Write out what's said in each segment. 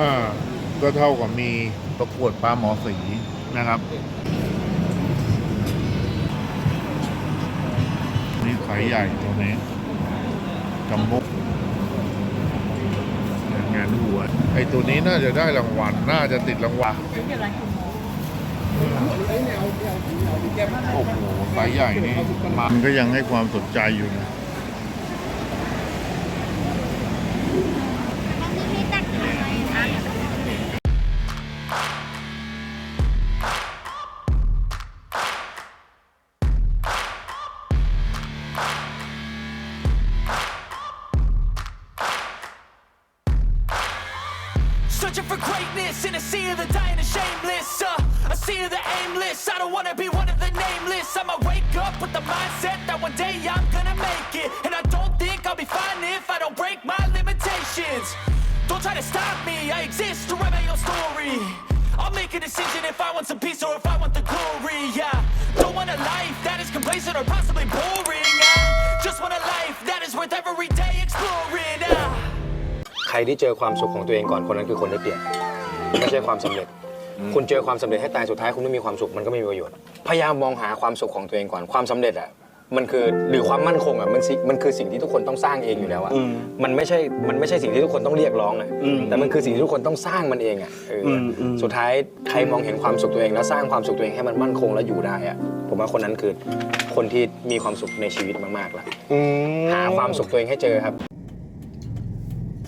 อ่าก็เท่ากับมีประกวดปลาหมอสีนะครับ นี่ไซส์ใหญ่ตัวนี้จัมโบ้งานหัวไอตัวนี้น่าจะได้รางวัลน่าจะติดรางวัลโอ้โหไซส์ใหญ่นี่มันก็ยังให้ความสนใจอยู่นะ Searching for greatness in a sea of the dying and shameless. Uh, a sea of the aimless. I don't wanna be one of the nameless. I'ma wake up with the mindset that one day I'm gonna make it. And I don't think I'll be fine if I don't break my limitations. Don't try to stop me, I exist to write my own story. I'll make a decision if I want some peace or if I want the glory. Yeah, don't want a life that is complacent or possibly boring. I just want a life that is worth every day รที่เจอความสุขของตัวเองก่อนคนนั้นคือคนได้เปรียบไม่ใช่ความสำเร็จ คุณเจอความสำเร็จให้ตายสุดท้ายคุณไม่มีความสุขมันก็ไม่มีประโยชน์ พยายามมองหาความสุขของตัวเองก่อนความสำเร็จอะมันคือหรือความมั่นคงอะมันสิมันคือสิ่งที่ทุกคนต้องสร้างเองอยู่แล้วอะมันไม่ใช่มันไม่ใช่สิ่งที่ทุกคนต้องเรียกร้องอะแต่มันคือสิ่งที่ทุกคนต้องสร้างมันเองอะเอออสุดท้ายใครมองเห็นความสุขตัวเอง แล้วสร้างความสุขตัวเองให้มันมั่นคงและอยู่ได้อะผมว่าคนนั้นคือคนที่มีความสุขในชีวิตมากๆละหาความสุขตัวเองให้เจอครับ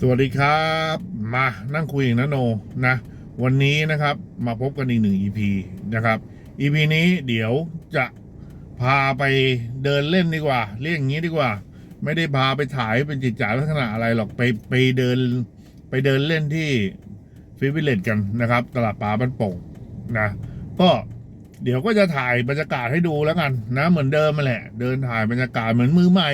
สวัสดีครับ มานั่งคุยกับนะโนนะวันนี้นะครับมาพบกันอีกหนึ่ง EP นะครับ EP นี้เดี๋ยวจะพาไปเดินเล่นดีกว่า เรียกอย่างนี้ดีกว่า ไม่ได้พาไปถ่ายเป็นจิตจ่าลักษณะอะไรหรอกไปไปเดินไปเดินเล่นที่ฟิวิเลตกันนะครับ ตลาดปลาบ้านโป่งนะก็เดี๋ยวก็จะถ่ายบรรยากาศให้ดูแล้วกันนะ เหมือนเดิมมาแหละ เดินถ่ายบรรยากาศเหมือนมือใหม่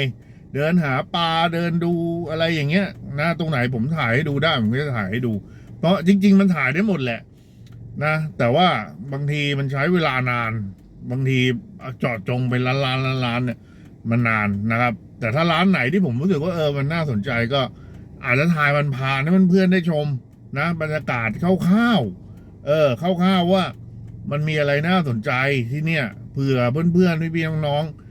เดินหาปลาเดินดูอะไรอย่างเงี้ยนะตรงไหนผมถ่ายให้ดูได้ผมก็จะถ่ายให้ดู เพราะจริง ๆ มันถ่ายได้หมดแหละนะ แต่ว่าบางทีมันใช้เวลานาน บางทีเจาะจงไปร้านร้านร้านร้านเนี่ยมันนานนะครับ แต่ถ้าร้านไหนที่ผมรู้สึกว่าเออมันน่าสนใจก็อาจจะถ่ายมันผ่านให้เพื่อนๆได้ชมนะบรรยากาศคร่าวๆเออคร่าวๆว่ามันมีอะไรน่าสนใจที่เนี่ยเผื่อเพื่อนๆพี่ๆน้องๆ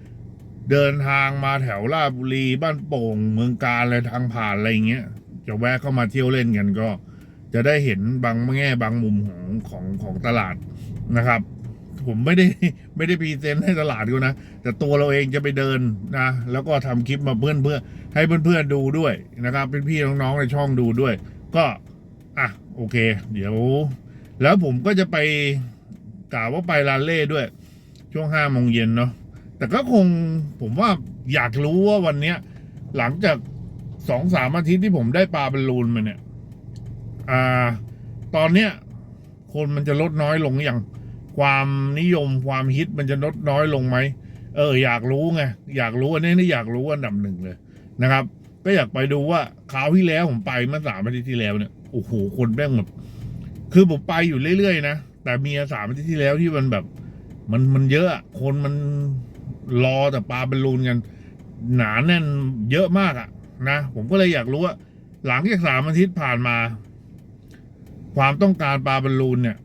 เดินทางมาแถวราชบุรีบ้านโป่งเมืองการอะไรทางผ่านอะไรเงี้ยจะแวะเข้ามาเที่ยวเล่นกันก็ จะได้เห็นบางแง่บางมุมของของของตลาดนะครับ ผมไม่ได้ไม่ได้พรีเซนต์ให้ตลาดเขานะแต่ตัวเราเองจะไปเดินนะแล้วก็ทำคลิปมาเพื่อนเพื่อให้เพื่อนเพื่อนๆดูด้วยนะครับเป็นพี่น้องๆในช่องดูด้วย ก็อะโอเค เดี๋ยว แล้วผมก็จะไปกล่าวว่าไปลานเล่ด้วย ช่วงห้าโมงเย็นเนาะ แต่ก็คงผมว่าอยากรู้ว่าวันเนี้ย หลังจากสองสามอาทิตย์ที่ผมได้ปลาบอลลูนมาเนี่ย อ่า ตอนเนี้ย คนมันจะลดน้อยลงอย่าง ความนิยมความฮิตมันจะลดน้อยลงไหมเออ อยากรู้ไงอยากรู้อันนี้นี่อยากรู้อันดับหนึ่งเลยนะครับ ก็อยากไปดูว่าคราวที่แล้วผมไปเมื่อสามอาทิตย์ที่แล้วเนี่ยโอ้โหคนแม่งแบบคือผมไปอยู่เรื่อยๆนะแต่มีสามอาทิตย์ที่แล้วที่มันแบบ มันมันเยอะอะคนมัน รอแต่ปลาบอลลูนกันหนาแน่นเยอะมากอะนะผมก็เลยอยากรู้ว่าหลังจากสามอาทิตย์ผ่านมา ความต้องการปลาบอลลูนเนี่ย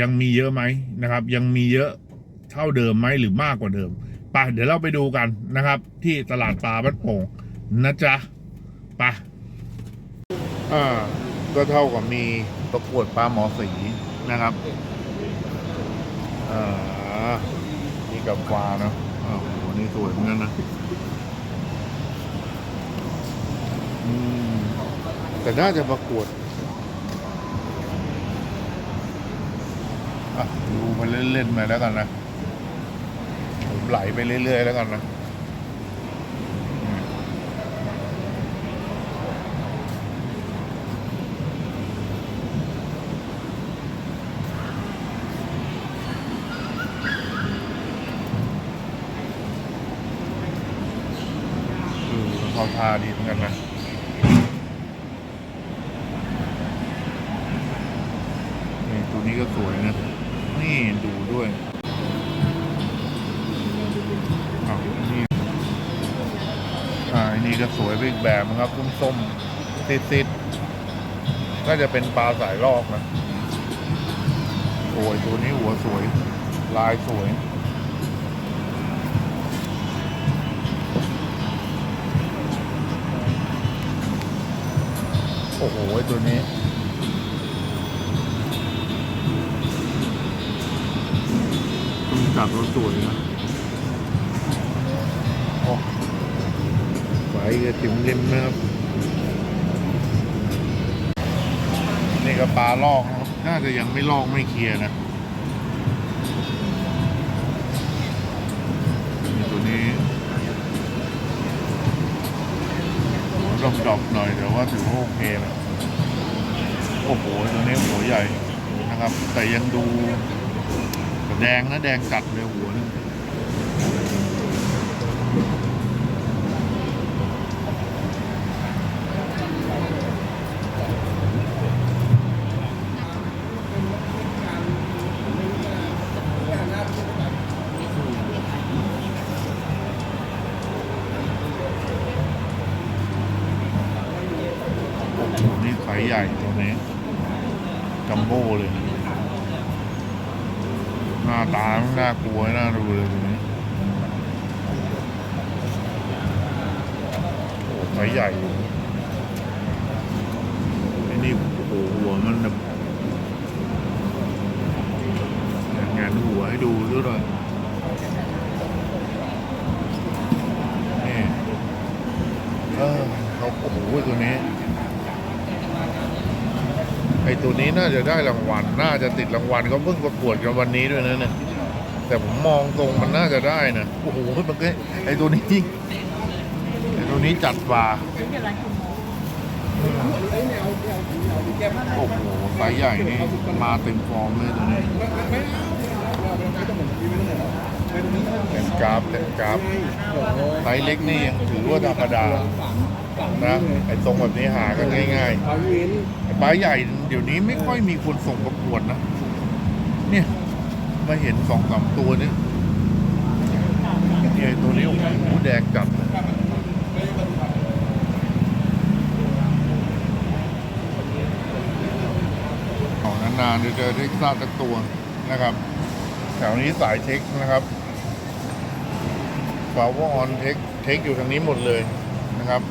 ยังมีเยอะไหมนะครับ ยังมีเยอะเท่าเดิมไหมหรือมากกว่าเดิมไปเดี๋ยวเราไปดูกันนะครับ ที่ตลาดปลาบ้านโป่งนะจ๊ะไปอ่าก็เท่ากับมีประกวดปลาหมอสีนะครับอ่านี่กับฟ้าเนาะ สวยเหมือนกันนะอืมแต่น่าจะประกวดอะดูไปเล่นๆมาแล้วกันนะผมไหลไปเรื่อยๆแล้วกันนะอืมคือ เขาทาดีเหมือนกันนะนี่ตัวนี้ก็สวยนะ นี่ดูด้วยอ้าวนี่อ่าอันนี้ก็สวยไปอีกแบบนะครับส้มๆติดๆน่าจะเป็นปลาสายลอกนะโอ้ยตัวนี้หัวสวย ลายสวย อ้โห ตัวนี้ ต้องจับรถสวยนะโอ้ไฟกระติ่มริมนะครับ นี่ก็ปลาลอกนะครับน่าจะยังไม่ลอกไม่เคลียร์นะ หัวดอกหน่อยแต่ว่าถือว่าโอเคนะโอ้โหตัวนี้หัวใหญ่นะครับ แต่ยังดูแดงนะแดงกัดเลยหัวเนี่ยโอ้โห ใหญ่ตัวนี้จัมโบ้เลย หน้าตามันน่ากลัวน่าดูเลยตัวนี้โอ้ไซส์ใหญ่อยู่ไอ้นี่โอ้โหหัวมันแบบงานหัวให้ดูด้วยนี่เออเขาโอ้โหตัวนี้ ไอตัวนี้น่าจะได้รางวัล น่าจะติดรางวัลเขาเพิ่งประกวดกันวันนี้ด้วยนะเนี่ย แต่ผมมองตรงมันน่าจะได้นะ โอ้โหมันก็ไอตัวนี้ไอตัวนี้จัดกว่าโอ้โหไซส์ใหญ่นี่ มาเต็มฟอร์มเลยตัวนี้ กราฟเต็มกราฟไซส์เล็กนี่ยังถือว่าธรรมดานะไอ้ตรงแบบนี้หากันง่ายๆไอ้ปลาใหญ่เดี๋ยวนี้ไม่ค่อยมีคนส่งประกวดนะเนี่ยมาเห็นสองสามตัวนี้เนี่ยไอ้ตัวนี้โอ้โหแดงจัดเลยออกนานๆเดี๋ยวเจอเท็กซัสสักตัวนะครับ แถวนี้สายเทคนะครับ ฟาวออนเทคเทคอยู่ทางนี้หมดเลยนะครับ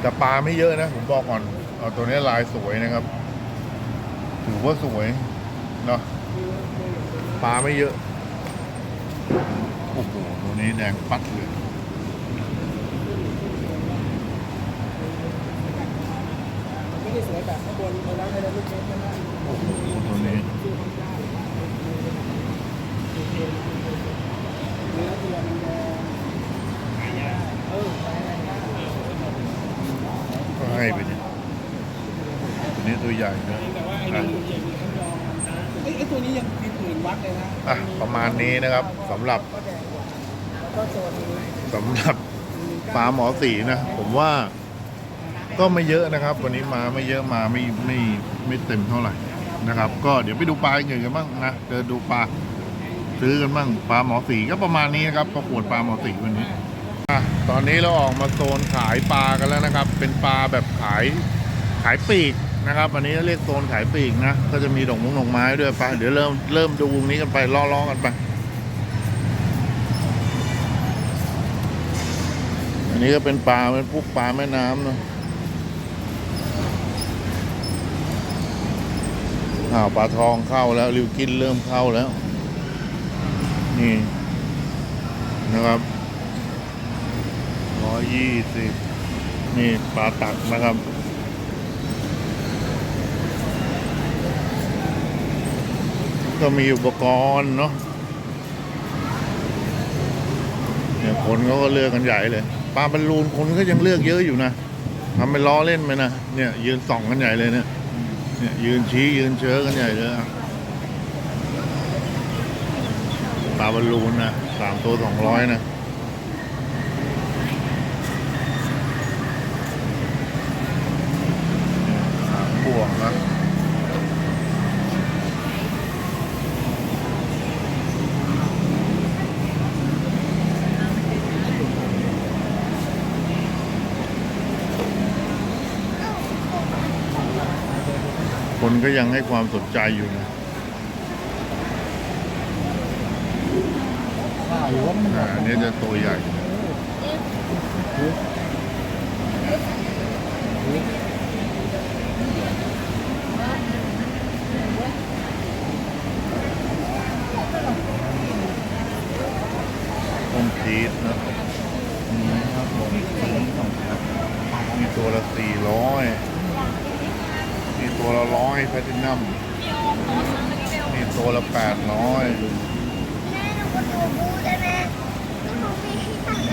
แต่ปลาไม่เยอะนะ ผมบอกก่อนเอาตัวนี้ลายสวยนะครับ ถือว่าสวยเนาะปลาไม่เยอะโอ้โหตัวนี้แดงปัดเลยไม่ได้สวยแบบข้างบนเราล้วให้เราลูกเล็กนะโอ้โหตัวนี้ เนื้อตัวมันแดงเออไปอะไรนะ ก็ ให้ไปดิตัวนี้ตัวใหญ่นะแต่ว่าไอ้อะนี่เจ๋งทั้งยองไอ้ไอ้ตัวนี้ยังมีผื่นวัดเลยนะอะประมาณนี้นะครับสำหรับก็แดงแล้วก็ตัวนี้สำหรับปลาหมอสีนะ ผมว่าก็ไม่เยอะนะครับ วันนี้มาไม่เยอะมาไม่ไม่ไม่เต็มเท่าไหร่นะครับ ก็เดี๋ยวไปดูปลาอื่นกันบ้างนะเดินดูปลาซื้อกันบ้างปลาหมอสีก็ประมาณนี้นะครับประกวดปลาหมอสีวันนี้อะตอนนี้เราออกมาโซนขายปลากันแล้วนะครับ เป็นปลาแบบขายขายปีกนะครับ อันนี้เรียกโซนขายปีกนะ ก็จะมีดอกมงดอกไม้ด้วยไปเดี๋ยวเริ่มเริ่มดูตรงนี้กันไปล้อๆกันไป อันนี้ก็เป็นปลาเป็นพวกปลาแม่น้ำเนาะอ้าวปลาทองเข้าแล้วริวกินเริ่มเข้าแล้ว นี่นะครับร้อยยี่สิบ นี่ปลาตักนะครับ ก็มีอุปกรณ์เนาะเนี่ยคนเขาก็เลือกกันใหญ่เลยปลาบอลลูนคนก็ยังเลือกเยอะอยู่นะทำเป็นล้อเล่นไปนะเนี่ย ยืนส่องกันใหญ่เลยเนี่ยเนี่ยยืนชี้ยืนเชื้อกันใหญ่เลยปลาบอลลูนนะสามตัวสองร้อยนะเนี่ยสามพวงนะ คน ก็ยังให้ความสนใจอยู่นะข่าวอยู่ว่ามันอ่าอันนี้จะตัวใหญ่ ต้มชีสนะอืมครับผมมีตัวละสี่ร้อยมี ตัวละร้อยแพลตินัมมีตัวละแปดร้อย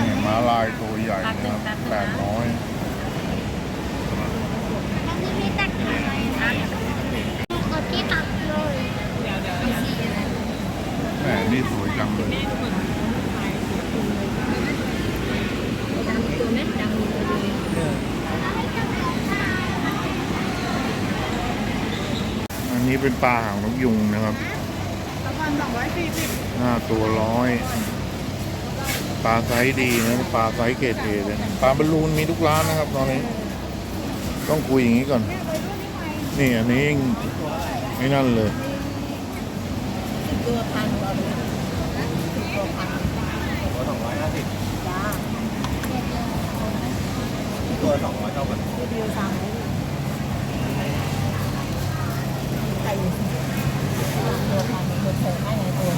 นี่ม้าลายตัวใหญ่นะครับแปดร้อยแหมนี่สวยจังเลยอัน นี้เป็นปลาหางนกยุงนะครับห้าตัวร้อยปลาไซส์ดีนะปลาไซส์เกรดเอเลยปลาบอลลูนมีทุกร้านนะครับตอนนี้ ต้องคุยอย่างนี้ก่อน นี่อันนี้ยังไม่นั่นเลยตัวพันเราเลยตัวพันตัวสองร้อยห้าสิบจ้าตัวสองร้อยเท่ากันตัวเดียวสั่งเลย ไก่ตัวพันหมดเถอะให้ไหนตัว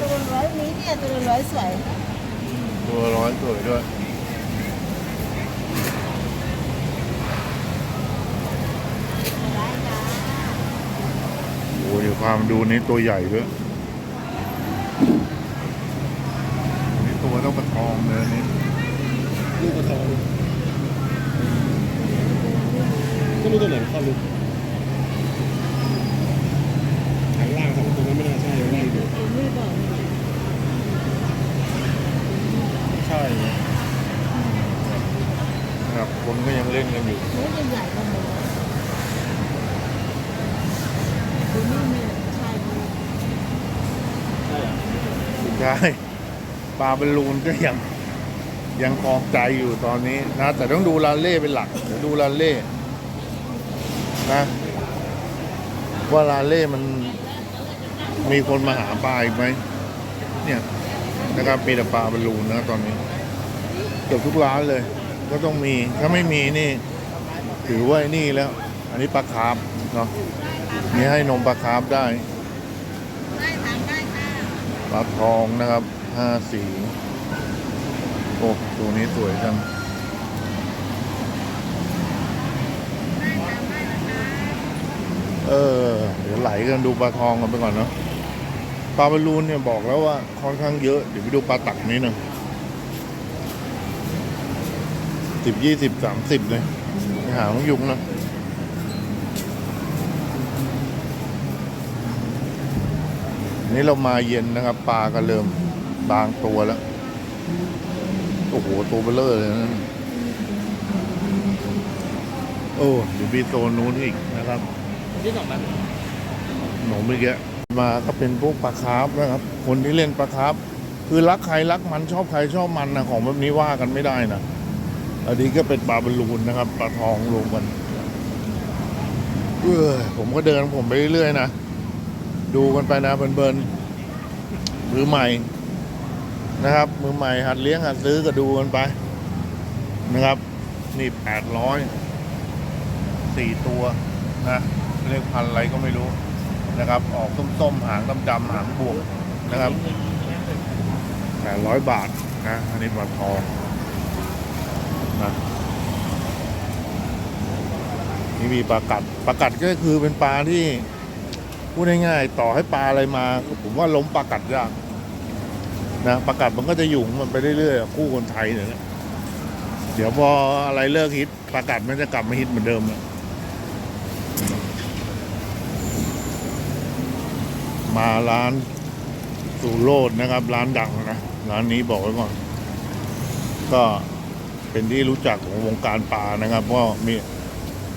ตัวร้อยนี้เนี่ยตัวร้อยสวยตัวร้อยสวยด้วยโอ้เดี๋ยวามดูนี่ตัวใหญ่ด้วยนี่ตัวต้องประทองเลยนี่ ลูกกระทองก็รู้ตัวไหนเข้าลูกข้างล่างสองตัวนั้นไม่น่าใช่ไล่ดูไม่บอกใช่ครับคนก็ยังเล่นกันอยู่เนื้อใหญ่ๆกันหมดตัวนี้ไม่ใช่ใช่ปลาบอลลูนก็ยัง ยังคลองใจอยู่ตอนนี้นะ แต่ต้องดูลาเล่เป็นหลักเดี๋ยวดูลาเล่นะว่าลาเล่มันมีคนมาหาปลาอีกไหมเนี่ยนะครับมีแต่ปลาบอลลูนนะตอนนี้เกือบทุกร้านเลย ก็ต้องมีถ้าไม่มีนี่ ถือว่าไอ้นี่แล้ว อันนี้ปลาคาร์ฟเนาะนี่ให้นมปลาคาร์ฟได้ได้ทานได้ค่ะปลาทองนะครับห้าสี โอ้ตัวนี้สวยจังเออ เดี๋ยวไหลกันดูปลาทองกันไปก่อนเนาะปลาบอลลูนเนี่ยบอกแล้วว่าค่อนข้างเยอะเดี๋ยวไปดูปลาตักนี้หนึ่งสิบยี่สิบสามสิบเลยหาของยุงนะนี่เรามาเย็นนะครับ ปลาก็เริ่มบางตัวแล้ว อ้โหตัวเบลเลอร์เลยนะโอ้เดี๋ยวมีโซนนู้นอีกนะครับที่สองมันหนูเมื่อกี้มาก็เป็นพวกปลาคาร์ฟนะครับ คนที่เล่นปลาคาร์ฟคือรักใครรักมันชอบใครชอบมันนะของแบบนี้ว่ากันไม่ได้นะอันนี้ก็เป็นปลาบอลลูนนะครับปลาทองรวมกันเออผมก็เดินของผมไปเรื่อยๆนะดูกันไปนะเบิร์นๆมือใหม่ นะครับ มือใหม่หัดเลี้ยงหัดซื้อก็ดูกันไป นะครับ นี่แปดร้อยสี่ตัวนะเรียกพันอะไรก็ไม่รู้นะครับ ออกส้มๆหางดำๆหางบวกนะครับแปดร้อยบาทนะอันนี้ปลาทองนะนี่มีปลากัดปลากัดก็คือเป็นปลาที่พูดง่ายๆต่อให้ปลาอะไรมา ผมว่าล้มปลากัดยาก นะปลากัดมันก็จะอยู่มันไปเรื่อยๆคู่คนไทยเนี่ยนะเดี๋ยวพออะไรเลิกฮิตปลากัดมันจะกลับมาฮิตเหมือนเดิมแล้วมาร้านสุโรดนะครับ ร้านดังนะร้านนี้บอกไว้ก่อน ก็เป็นที่รู้จักของวงการปลานะครับเพราะมี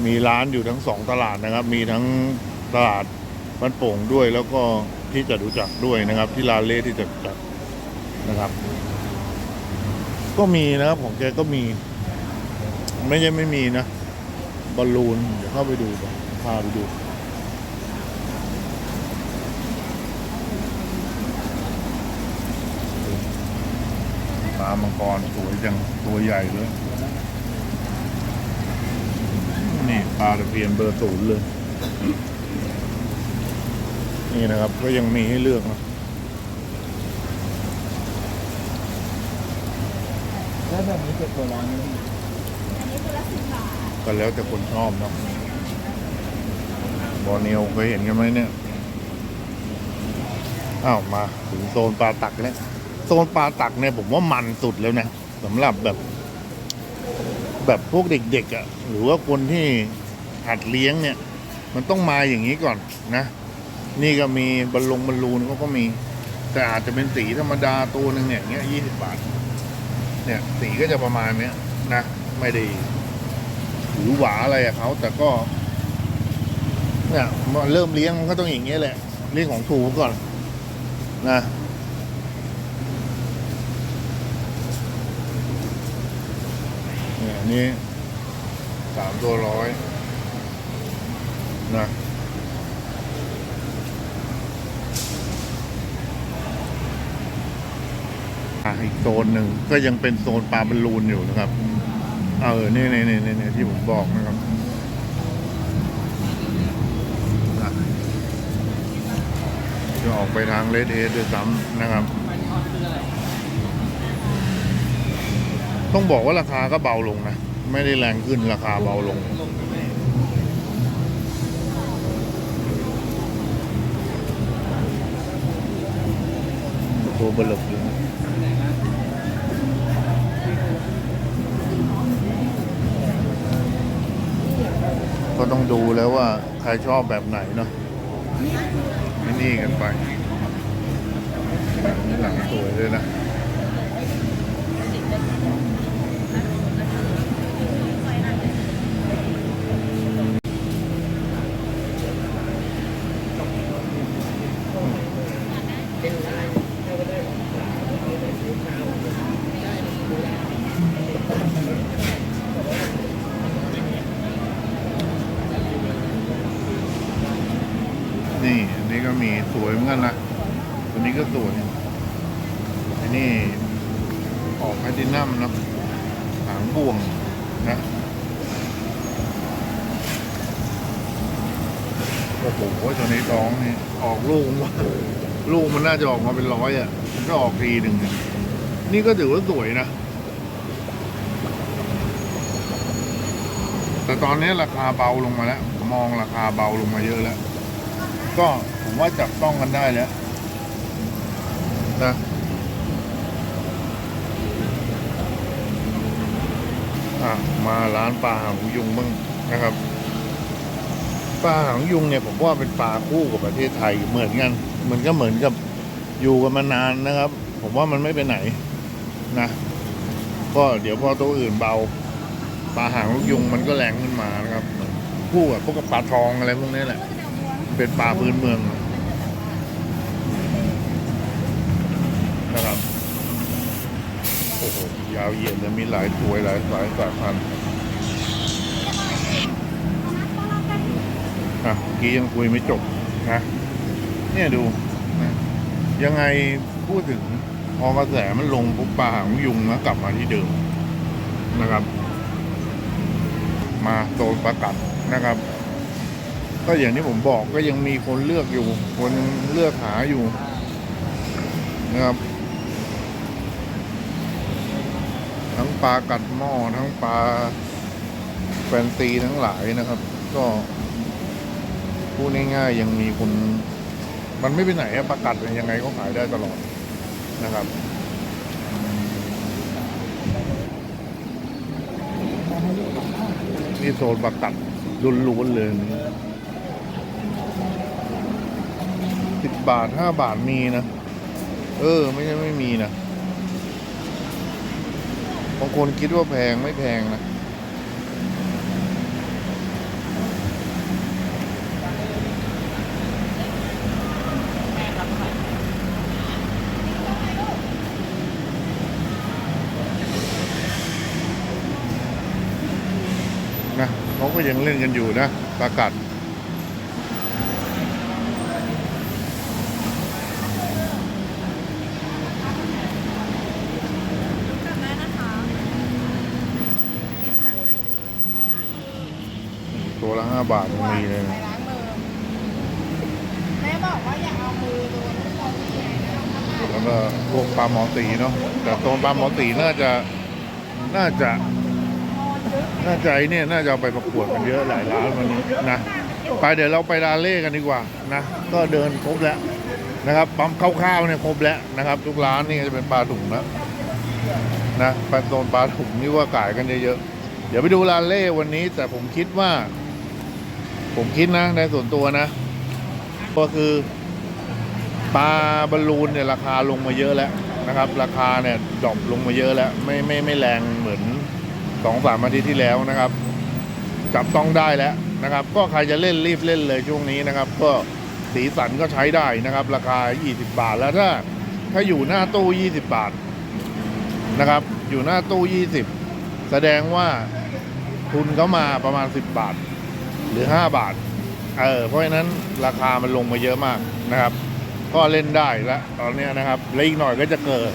มีร้านอยู่ทั้งสองตลาดนะครับ มีทั้งตลาดบ้านโป่งด้วย แล้วก็ที่จะรู้จักด้วยนะครับ ที่ลานเล่ที่จะรู้จัก นะครับ ก็มีนะครับของแกก็มี ไม่ใช่ไม่มีนะบอลลูนเดี๋ยวเข้าไปดูพาไปดูปลามังกรสวยจังตัวใหญ่เลยนี่ปลาตะเพียนเบอร์ศูนย์เลย นี่นะครับก็ยังมีให้เลือกนะ แบบนี้เจ็ดตัวร้อยไหมพี่ก็แล้วแต่คนชอบเนาะบอร์เนียวเคยเห็นกันไหมเนี่ยอ้าวมาถึงโซนปลาตักแล้วโซนปลาตักเนี่ยผมว่ามันสุดแล้วนะสำหรับแบบ แบบพวกเด็กๆอะ่ะ หรือว่าคนที่หัดเลี้ยงเนี่ย มันต้องมาอย่างนี้ก่อนนะ นี่ก็มีบอลลงบอลลูนเขาก็มี แต่อาจจะเป็นสีธรรมดาตัวหนึ่งเนี่ยอย่างเงี้ยยี่สิบบาท เนี่ยสีก็จะประมาณเนี้ยนะไม่ได้หรือหวาอะไรอะเขาแต่ก็เนี่ยมาเริ่มเลี้ยงมันก็ต้องอย่างเงี้ยแหละเลี้ยงของถูกก่อนนะเนี่ยนนี้สามตัวร้อยนะ อีกโซนหนึ่งก็ยังเป็นโซนปลาบอลลูนอยู่นะครับ เออนี่นี่นี่นี่ที่ผมบอกนะครับจะออกไปทางเลดเอสด้วยซ้ำนะครับ ต้องบอกว่าราคาก็เบาลงนะ ไม่ได้แรงขึ้นราคาเบาลง ตัวเบลบเลยนะ ก็ต้องดูแล้วว่าใครชอบแบบไหนเนาะนี่นี่กันไปหลังสวยเลยนะ นี่ อันนี้ก็มีสวยเหมือนกันนะ ตัวนี้ก็สวย อันนี้ออกแพลตตินัมเนอะหางบ่วงนะ โอ้โหตัวนี้ท้องนี่ออกลูกว่าลูกมันน่าจะออกมาเป็นร้อยอะ มันก็ออกทีหนึ่งนี่ก็ถือว่าสวยนะ แต่ตอนนี้ราคาเบาลงมาแล้วมองราคาเบาลงมาเยอะแล้ว ก็ผมว่าจับต้องกันได้แล้วนะมาร้านปลาหางยุงบ้างนะครับ ปลาหางยุงเนี่ยผมว่าเป็นปลาคู่กับประเทศไทยเหมือนกันมันก็เหมือนกับอยู่กันมานานนะครับ ผมว่ามันไม่ไปไหนนะก็เดี๋ยวพอตัวอื่นเบาปลาหางลูกยุงมันก็แรงขึ้นมานะครับคู่กับพวกกับปลาทองอะไรพวกนี้แหละ เป็นปลาพื้นเมืองนะครับโอ้โหยาวเหยียดเลยมีหลายตัวหลายสายสายพันธุ์ อะเมื่อกี้ยังคุยไม่จบนะเนี่ยดูนะยังไงพูดถึงพอกระแสมันลงปุ๊บปลาหางยุงนะกลับมาที่เดิมนะครับ มาโซนประกัดนะครับ ก็อย่างที่ผมบอกก็ยังมีคนเลือกอยู่ คนเลือกหาอยู่นะครับ ทั้งปลากัดหม้อทั้งปลาแฟนซีทั้งหลายนะครับ ก็ พูดง่ายๆยังมีคนมันไม่ไปไหนปลากัดเนี่ยยังไงก็ขายได้ตลอดนะครับนี่โซนปลากัดล้วนๆเลยสิบบาทห้าบาทมีนะ เออ ไม่ใช่ไม่มีนะบางคนคิดว่าแพงไม่แพงนะ เขา ก็ยังเล่นกันอยู่นะปากัดตัวละห้าบาทยังมีเลยนะล้างมือแม่บอกว่าอย่าเอามือโดนทุกคนที่ไหนนะแล้วก็พวกปลาหมอตีเนาะแต่โซนปลาหมอตีน่าจะน่าจะ น่าจะไอ้เนี่ยน่าจะเอาไปประกวดกันเยอะหลายร้านวันนี้นะไปเดี๋ยวเราไปดาเล่กันดีกว่านะก็เดินครบแล้วนะครับปั๊มคร่าวๆเนี่ยครบแล้วนะครับ ทุกร้านนี่จะเป็นปลาถุงแล้วนะปลาโซนปลาถุงนี่ว่าขายกันเยอะๆเดี๋ยวไปดูราเล่วันนี้ แต่ผมคิดว่า ผมคิดนะในส่วนตัวนะ ก็คือปลาบอลลูนเนี่ยราคาลงมาเยอะแล้วนะครับ ราคาเนี่ยดรอปลงมาเยอะแล้ว ไม่ไม่ไม่แรงเหมือน สองสามอาทิตย์ที่แล้วนะครับ จับต้องได้แล้วนะครับ ก็ใครจะเล่นรีบเล่นเลยช่วงนี้นะครับ ก็สีสันก็ใช้ได้นะครับ ราคา 20 บาทแล้วถ้าถ้าอยู่หน้าตู้ 20 บาทนะครับ อยู่หน้าตู้ 20 แสดงว่าทุนเขามาประมาณ 10 บาท หรือ 5 บาทเออเพราะฉะนั้นราคามันลงมาเยอะมากนะครับ ก็เล่นได้แล้วตอนนี้นะครับ แล้วอีกหน่อยก็จะเกิด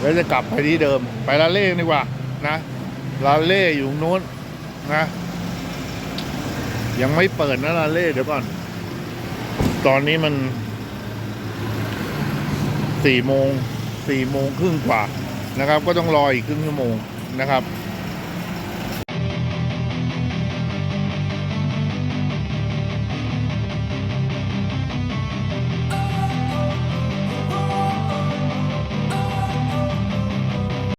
แล้วจะกลับไปที่เดิม ไปลาเล่นดีกว่านะ ลาเล่อยู่นู้นนะ ยังไม่เปิดนะลาเล่เดี๋ยวก่อน ตอนนี้มันสี่โมงสี่โมงครึ่งกว่านะครับ ก็ต้องรออีกครึ่งชั่วโมงนะครับ